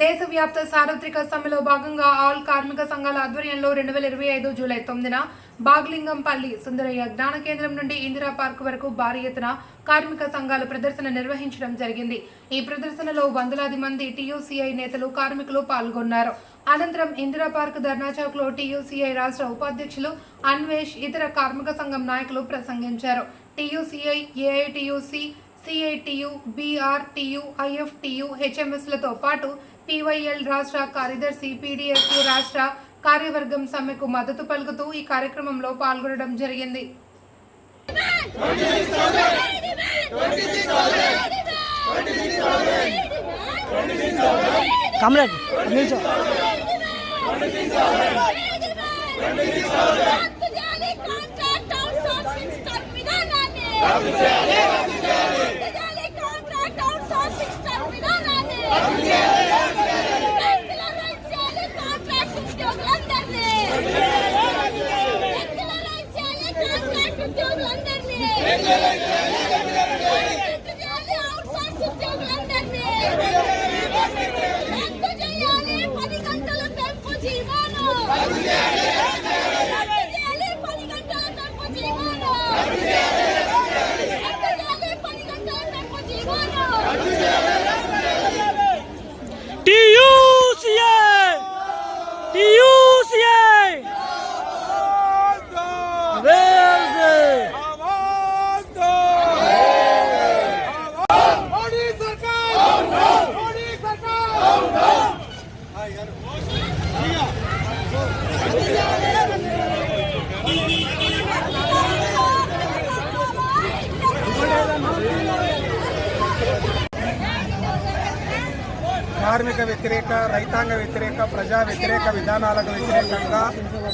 దేశవ్యాప్త సార్వత్రిక సమ్మెలో భాగంగా ఆల్ కార్మిక సంఘాల ఆధ్వర్యంలో రెండు వేల ఇరవై ఐదు జూలై తొమ్మిదిన బాగ్లింగంపల్లి సుందరయ్య జ్ఞాన కేంద్రం నుండి ఇందిరా పార్క్ వరకు భారీ ఎత్తున కార్మిక సంఘాలు ప్రదర్శన నిర్వహించడం జరిగింది. ఈ ప్రదర్శనలో వందలాది మంది టీయూసీఐ నేతలు కార్మికులు పాల్గొన్నారు. అనంతరం ఇందిరా పార్క్ ధర్నా చౌక్లో టీయూసీఐ రాష్ట్ర ఉపాధ్యక్షులు అన్వేష్ ఇతర కార్మిక సంఘం నాయకులు ప్రసంగించారు. TUCI AITUC CITU BRTU IFTU హెచ్ఎంఎస్లతో పాటు పీవైఎల్ రాష్ట్ర కార్యదర్శి పీడీఎఫ్ రాష్ట్ర కార్యవర్గం సమ్మెకు మద్దతు పలుకుతూ ఈ కార్యక్రమంలో పాల్గొనడం జరిగింది. కామ్రేడ్ కార్మిక వ్యతిరేక రైతాంగ వ్యతిరేక ప్రజా వ్యతిరేక విధానాలకు వ్యతిరేకంగా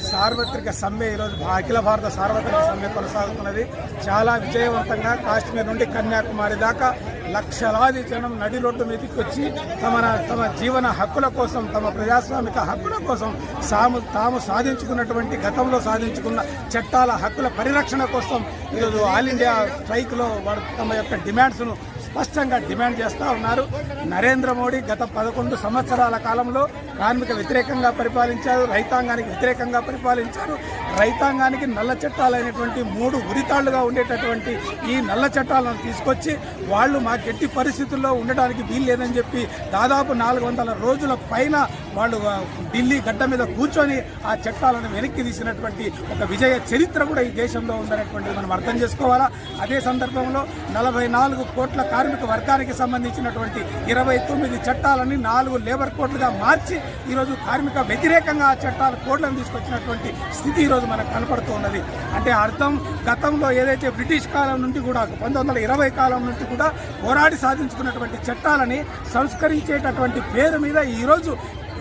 సార్వత్రిక సమ్మె ఈరోజు అఖిల భారత సార్వత్రిక సమ్మె కొనసాగుతున్నది. చాలా విజయవంతంగా కాశ్మీర్ నుండి కన్యాకుమారి దాకా లక్షలాది జనం నడి రోడ్డు మీదకి వచ్చి తమ తమ జీవన హక్కుల కోసం తమ ప్రజాస్వామిక హక్కుల కోసం సాము తాము సాధించుకున్నటువంటి గతంలో సాధించుకున్న చట్టాల హక్కుల పరిరక్షణ కోసం ఈరోజు ఆల్ ఇండియా స్ట్రైక్లో వారు తమ యొక్క డిమాండ్స్ను స్పష్టంగా డిమాండ్ చేస్తూ ఉన్నారు. నరేంద్ర మోడీ గత పదకొండు సంవత్సరాల కాలంలో కార్మిక వ్యతిరేకంగా పరిపాలించారు రైతాంగానికి వ్యతిరేకంగా పరిపాలించారు. రైతాంగానికి నల్ల చట్టాలైనటువంటి మూడు ఉరితాళ్ళుగా ఉండేటటువంటి ఈ నల్ల చట్టాలను తీసుకొచ్చి వాళ్ళు మా గట్టి పరిస్థితుల్లో ఉండడానికి వీలు లేదని చెప్పి దాదాపు నాలుగు వందల రోజుల పైన వాళ్ళు ఢిల్లీ గడ్డ మీద కూర్చొని ఆ చట్టాలను వెనక్కి తీసినటువంటి ఒక విజయ చరిత్ర కూడా ఈ దేశంలో ఉందనేటువంటిది మనం అర్థం చేసుకోవాలా? అదే సందర్భంలో నలభై నాలుగు కోట్ల కార్మిక వర్గానికి సంబంధించినటువంటి ఇరవై తొమ్మిది చట్టాలని నాలుగు లేబర్ కోడ్లుగా మార్చి ఈరోజు కార్మిక వ్యతిరేకంగా ఆ చట్టాల కోడ్లను తీసుకొచ్చినటువంటి స్థితి ఈరోజు మనకు కనపడుతూ ఉన్నది. అంటే అర్థం గతంలో ఏదైతే బ్రిటిష్ కాలం నుండి కూడా పంతొమ్మిది ఇరవై కాలం నుండి కూడా పోరాడి సాధించుకున్నటువంటి చట్టాలని సంస్కరించేటటువంటి పేరు మీద ఈరోజు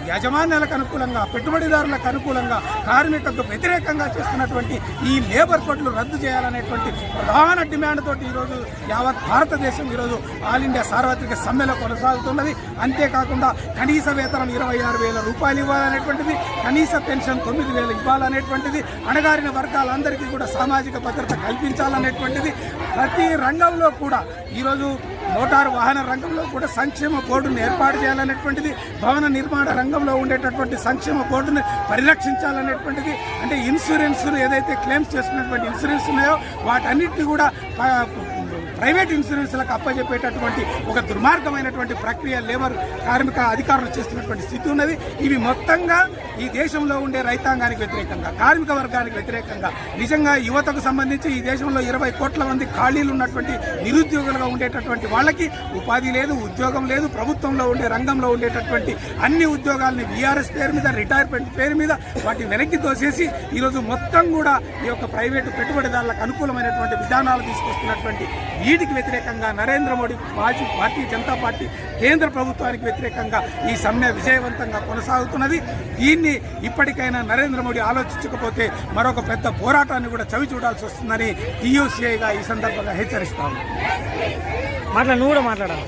యాజమాన్యాలకు అనుకూలంగా పెట్టుబడిదారులకు అనుకూలంగా కార్మికులకు వ్యతిరేకంగా చేస్తున్నటువంటి ఈ లేబర్ కోడ్లు రద్దు చేయాలనేటువంటి ప్రధాన డిమాండ్ తోటి ఈరోజు యావత్ భారతదేశం ఈరోజు ఆల్ ఇండియా సార్వత్రిక సమ్మెలో కొనసాగుతున్నది. అంతేకాకుండా కనీస వేతనం ఇరవై ఆరు వేల రూపాయలు ఇవ్వాలనేటువంటిది కనీస పెన్షన్ తొమ్మిది వేలు ఇవ్వాలనేటువంటిది అణగారిన వర్గాలందరికీ కూడా సామాజిక భద్రత కల్పించాలనేటువంటిది ప్రతి రంగంలో కూడా ఈరోజు మోటారు వాహన రంగంలో కూడా సంక్షేమ బోర్డును ఏర్పాటు చేయాలనేటువంటిది భవన నిర్మాణ రంగంలో ఉండేటటువంటి సంక్షేమ బోర్డును పరిరక్షించాలనేటువంటిది అంటే ఇన్సూరెన్స్ ఏదైతే క్లెయిమ్స్ చేసుకున్నటువంటి ఇన్సూరెన్స్ ఉన్నాయో వాటన్నిటిని కూడా ప్రైవేట్ ఇన్సూరెన్స్లకు అప్పజెప్పేటటువంటి ఒక దుర్మార్గమైనటువంటి ప్రక్రియ లేబర్ కార్మిక అధికారులు చేస్తున్నటువంటి స్థితి ఉన్నది. ఇవి మొత్తంగా ఈ దేశంలో ఉండే రైతాంగానికి వ్యతిరేకంగా కార్మిక వర్గానికి వ్యతిరేకంగా నిజంగా యువతకు సంబంధించి ఈ దేశంలో ఇరవై కోట్ల మంది ఖాళీలు ఉన్నటువంటి నిరుద్యోగులుగా ఉండేటటువంటి వాళ్ళకి ఉపాధి లేదు ఉద్యోగం లేదు ప్రభుత్వంలో ఉండే రంగంలో ఉండేటటువంటి అన్ని ఉద్యోగాలని బీఆర్ఎస్ పేరు మీద రిటైర్మెంట్ పేరు మీద వాటిని వెనక్కి తోసేసి ఈరోజు మొత్తం కూడా ఈ యొక్క ప్రైవేటు పెట్టుబడిదారులకు అనుకూలమైనటువంటి విధానాలు తీసుకొస్తున్నటువంటి వీటికి వ్యతిరేకంగా నరేంద్ర మోడీ పార్టీ భారతీయ జనతా పార్టీ కేంద్ర ప్రభుత్వానికి వ్యతిరేకంగా ఈ సమ్మె విజయవంతంగా కొనసాగుతున్నది. దీన్ని ఇప్పటికైనా నరేంద్ర మోడీ ఆలోచించకపోతే మరొక పెద్ద పోరాటాన్ని కూడా చవి చూడాల్సి వస్తుందని టీయూసీఐగా ఈ సందర్భంగా హెచ్చరిస్తాము మాట్లాడు నువ్వు కూడా మాట్లాడాలి.